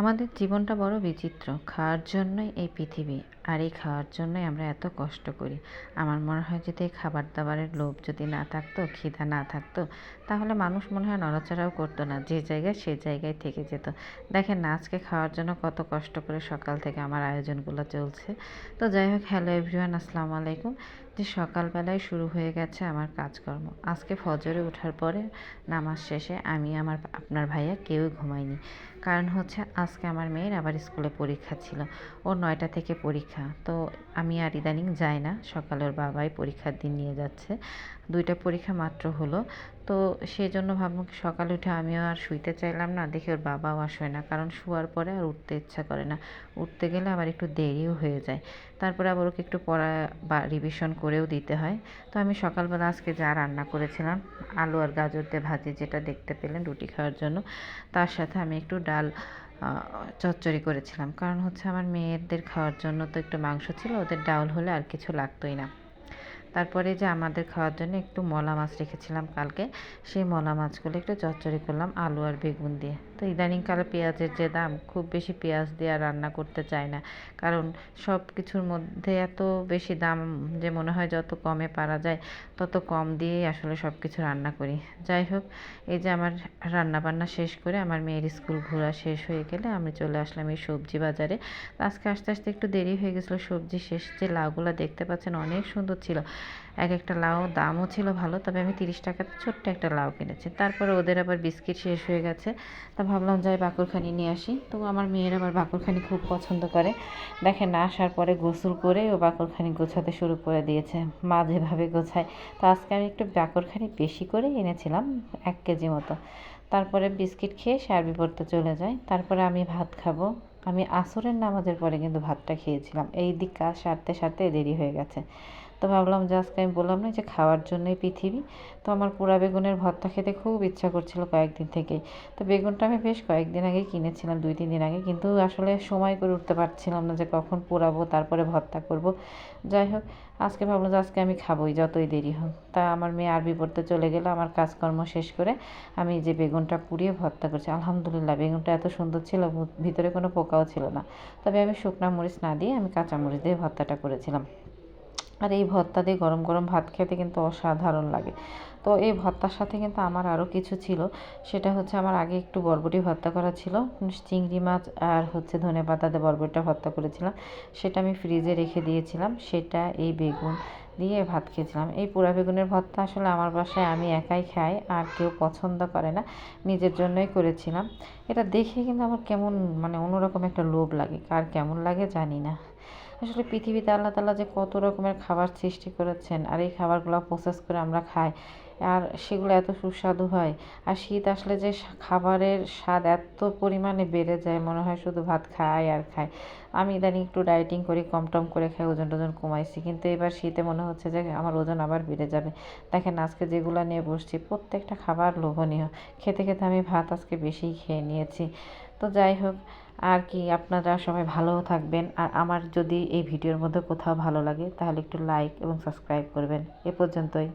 আমাদের জীবনটা বড় বিচিত্র। খাওয়ার জন্যই এই পৃথিবী, আর এই খাওয়ার জন্যই আমরা এত কষ্ট করি। আমার মনে হয় যদি এই খাবার দাবারের লোভ যদি না থাকতো, খিদা না থাকতো, তাহলে মানুষ মনে হয় নড়াচড়াও করতো না, যে জায়গায় সে জায়গায় থেকে যেত। দেখেন না, আজকে খাওয়ার জন্য কত কষ্ট করে সকাল থেকে আমার আয়োজনগুলো চলছে। তো যাই হোক, হ্যালো এভরিওয়ান, আসসালামু আলাইকুম। যে সকালবেলায় শুরু হয়ে গেছে আমার কাজকর্ম। আজকে ফজরে ওঠার পরে নামাজ শেষে আমি আমার আপনার ভাইয়া কেউ ঘুমাইনি কারণ হচ্ছে আজকে আমার মেয়ের আবার স্কুলে পরীক্ষা ছিল। ওর নয়টা থেকে পরীক্ষা। তো আমি আর ইদানিং যাই না। সকালের বাবাই পরীক্ষার দিন নিয়ে যাচ্ছে। দুইটা পরীক্ষা মাত্র হলো। তো সেই জন্য ভাবলাম কি সকালে উঠে আমিও আর শুইতে চাইলাম না, দেখি ওর বাবাও শোয় না, কারণ শোয়ার পরে আর উঠতে ইচ্ছা করে না। উঠতে গেলে আবার একটু দেরিও হয়ে যায়। তারপরে আবার ওকে একটু পড়া বা রিভিশন করেও দিতে হয়। তো আমি সকালবেলা আজকে যা রান্না করেছিলাম, আলু আর গাজর দিয়ে ভাজি যেটা দেখতে পেলেন রুটি খাওয়ার জন্য, তার সাথে আমি একটু ডাল চচ্চড়ি করেছিলাম। কারণ হচ্ছে আমার মেয়েদের খাওয়ার জন্য তো একটু মাংস ছিল, ওদের ডাউল হলে আর কিছু লাগতোই না। তারপরে যে আমাদের খাওয়ার জন্য একটু মলা মাছ রেখেছিলাম কালকে, সেই মলা মাছগুলো একটু চচ্চড়ি করলাম, আলু আর বেগুন দিয়ে। তো ইদানিংকালে পেঁয়াজের যে দাম, খুব বেশি পেঁয়াজ দিয়ে আর রান্না করতে চায় না। কারণ সব কিছুর মধ্যে এত বেশি দাম যে মনে হয় যত কমে পারা যায়, তত কম দিয়েই আসলে সব কিছু রান্না করি। যাই হোক, এই যে আমার রান্না বান্না শেষ করে আমার মেয়ের স্কুল ঘোরা শেষ হয়ে গেলে আমি চলে আসলাম এই সবজি বাজারে। আজকে আস্তে আস্তে একটু দেরি হয়ে গেছিল, সবজি শেষ যে লাউগুলো দেখতে পাচ্ছেন অনেক সুন্দর ছিল। এক একটা লাউ দামও ছিল ভালো, তবে আমি তিরিশ টাকাতে ছোট্ট একটা লাউ কিনেছি। তারপরে ওদের আবার বিস্কিট শেষ হয়ে গেছে। তা ভাবলাম যাই বাকরখানি নিয়ে আসি। তো আমার মেয়ের আবার বাকরখানি খুব পছন্দ করে। দেখেন, না আসার পরে গোসল করে ও বাকরখানি গোছাতে শুরু করে দিয়েছে মা যেভাবে গোছায়। তো আজকে আমি একটু বাকরখানি বেশি করে এনেছিলাম, এক কেজি মতো। তারপরে বিস্কিট খেয়ে সার্বি পড়তে চলে যায়। তারপরে আমি ভাত খাব। আমি আসরের নামাজের পরে কিন্তু ভাতটা খেয়েছিলাম। এই দিক কাজ সারতে সারতে দেরি হয়ে গেছে। তো ভাবলাম আজকে আমি বললাম না যে খাওয়ার জন্যই পৃথিবী। তো আমার পোড়া বেগুনের ভর্তা খেতে খুব ইচ্ছা করছিল কয়েকদিন থেকেই তো বেগুনটা আমি বেশ কয়েকদিন আগেই কিনেছিলাম, দুই, তিন দিন আগে। কিন্তু আসলে সময় করে উঠতে পারছিলাম না যে কখন পোড়াবো, তারপরে ভর্তা করব। যাই হোক, আজকে ভাবলাম যে আজকে আমি খাবোই, যতই দেরি হোক। তা আমার মেয়ে আরবি পড়তে চলে গেলো, আমার কাজকর্ম শেষ করে আমি যে বেগুনটা পুড়িয়ে ভর্তা করছি, আলহামদুলিল্লাহ বেগুনটা এত সুন্দর ছিল, ভিতরে কোনো পোকাও ছিল না। তবে আমি শুকনা মরিচ না দিয়ে আমি কাঁচা মরিচ দিয়ে ভর্তাটা করেছিলাম। আর এই ভর্তা দিয়ে গরম গরম ভাত খেতে কিন্তু অসাধারণ লাগে। তো এই ভর্তার সাথে কিন্তু আমার আরও কিছু ছিল। সেটা হচ্ছে আমার আগে একটু বরবটি ভর্তা করা ছিল। চিংড়ি মাছ আর হচ্ছে ধনে পাতা দিয়ে বরবটিটা ভর্তা করেছিলাম। সেটা আমি ফ্রিজে রেখে দিয়েছিলাম। সেটা এই বেগুন দিয়ে ভাত খেয়েছিলাম। এই পোড়া বেগুনের ভর্তা আসলে আমার বাসায় আমি একাই খাই, আর কেউ পছন্দ করে না। নিজের জন্যই করেছিলাম। এটা দেখে কিন্তু আমার কেমন মানে অন্যরকম একটা লোভ লাগে। কার কেমন লাগে জানি না। আসলে পৃথিবীতে আল্লাহ তালা যে কত রকমের খাবার সৃষ্টি করেছেন আর এই খাবারগুলো প্রসেস করে আমরা খাই, আর সেগুলো এত সুস্বাদু হয়। আর শীত আসলে যে খাবারের স্বাদ এত পরিমাণে বেড়ে যায়, মনে হয় শুধু ভাত খাই আর খাই। আমি ইদানিং একটু ডায়েটিং করি কম টম করে খাই, ওজন টোজন কমাইছি। কিন্তু এবার শীতে মনে হচ্ছে যে আমার ওজন আবার বেড়ে যাবে। দেখেন আজকে যেগুলো নিয়ে বসছি, প্রত্যেকটা খাবার লোভনীয়। খেতে খেতে আমি ভাত আজকে বেশিই খেয়ে নিয়েছি। তো যাই হোক, আর কি আপনারা সবাই ভালো থাকবেন। আর আমার যদি এই ভিডিওর মধ্যে কোথাও ভালো লাগে, তাহলে একটু লাইক এবং সাবস্ক্রাইব করবেন। এ পর্যন্তই।